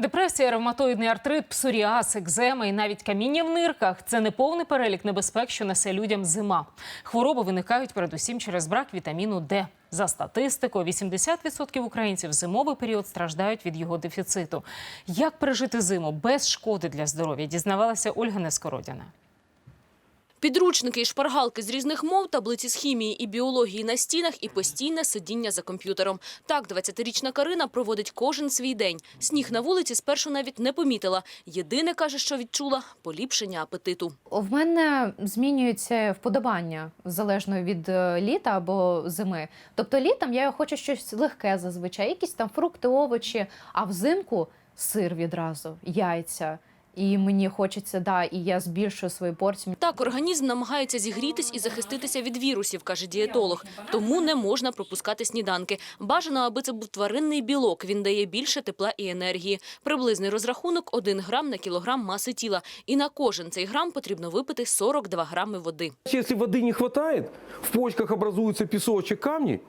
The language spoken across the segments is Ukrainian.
Депресія, ревматоїдний артрит, псоріаз, екзема і навіть каміння в нирках це не повний перелік небезпек, що несе людям зима. Хвороби виникають передусім через брак вітаміну Д. За статистикою, 80% українців зимовий період страждають від його дефіциту. Як пережити зиму без шкоди для здоров'я, дізнавалася Ольга Нескородяна. Підручники і шпаргалки з різних мов, таблиці з хімії і біології на стінах і постійне сидіння за комп'ютером. Так, 20-річна Карина проводить кожен свій день. Сніг на вулиці спершу навіть не помітила. Єдине, каже, що відчула – поліпшення апетиту. В мене змінюється вподобання залежно від е, літа або зими. Тобто літом я хочу щось легке зазвичай, якісь там фрукти, овочі, а взимку сир відразу, яйця. І мені хочеться, да, і я збільшую свої порції. Так, організм намагається зігрітись і захиститися від вірусів, каже дієтолог. Тому не можна пропускати сніданки. Бажано, аби це був тваринний білок. Він дає більше тепла і енергії. Приблизний розрахунок – 1 грам на кілограм маси тіла. І на кожен цей грам потрібно випити 42 грами води. Если воды не хватает, в почках образуются песочек, камни,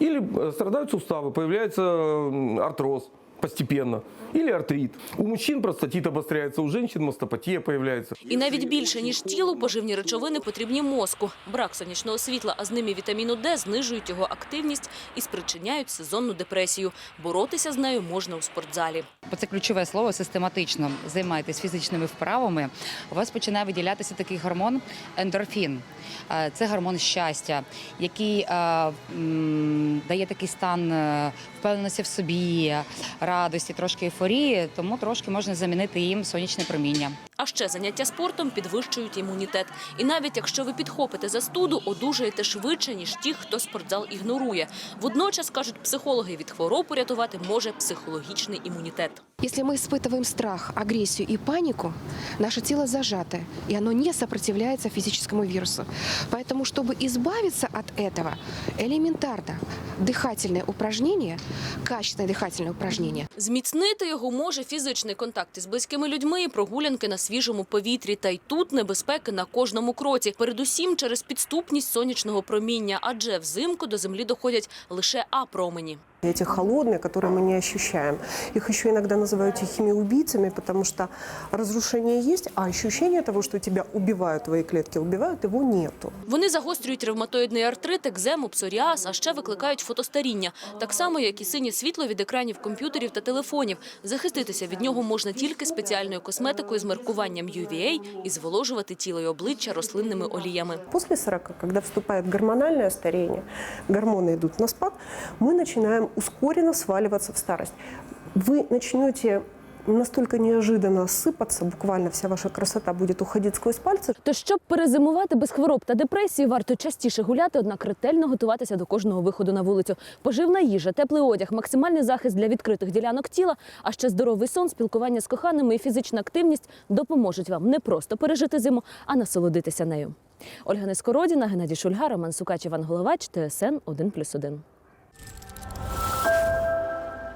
или э, страдают суставы, появляется м, артроз постепенно, или артрит. У мужчин простатит обостряется, у женщин мастопатия появляется. І навіть більше, ніж тілу, поживні речовини потрібні мозку. Брак сонячного світла, а з ними вітаміну Д знижують його активність і спричиняють сезонну депресію. Боротися з нею можна у спортзалі. Це ключове слово систематично займайтесь фізичними вправами. У вас починає виділятися такий гормон ендорфін. Е, Це гормон щастя, який е, дає такий стан е, впевненості в собі, радості, трошки ейфорії, тому трошки можна замінити їм сонячне проміння. А ще заняття спортом підвищують імунітет. І навіть якщо ви підхопите застуду, одужаєте швидше, ніж ті, хто спортзал ігнорує. Водночас, кажуть психологи, від хвороб урятувати може психологічний імунітет. Если мы испытываем страх, агрессию и панику, наше тело зажато, и оно не сопротивляется физическому вирусу. Поэтому, чтобы избавиться от этого, элементарно дыхательное упражнение, качественное дыхательное упражнение, Зміцнити його може фізичний контакт із близькими людьми і прогулянки на свіжому повітрі. Та й тут небезпеки на кожному кроці. Передусім через підступність сонячного проміння, адже взимку до землі доходять лише А-промені. Эти холодные, которые мы не ощущаем. Их еще иногда называют тихими убийцами, потому что разрушение есть, а ощущение того, что тебя убивают, твои клетки убивают, его нету. Вони загострюють ревматоїдний артрит, екзему, псоріаз, а ще викликають фотостаріння. Так само, як і синє світло від екранів комп'ютерів та телефонів. Захиститися від нього можна тільки спеціальною косметикою з маркуванням UVA і зволожувати тіло і обличчя рослинними оліями. После 40, когда вступает гормональное старение, гормоны идут на спад, мы начинаем ускоренно сваливаться в старость. Вы начнете настолько неожиданно сыпаться, буквально вся ваша красота будет уходить сквозь пальцы, То щоб перезимувати без хвороб та депресії, варто частіше гуляти, однак ретельно готуватися до кожного виходу на вулицю. Поживна їжа, теплий одяг, максимальний захист для відкритих ділянок тіла, а ще здоровий сон, спілкування з коханими і фізична активність допоможуть вам не просто пережити зиму, а насолодитися нею. Ольга Нескородіна, Геннадій Шульга, Роман Сукач, Іван Головач, ТСН 1+,1.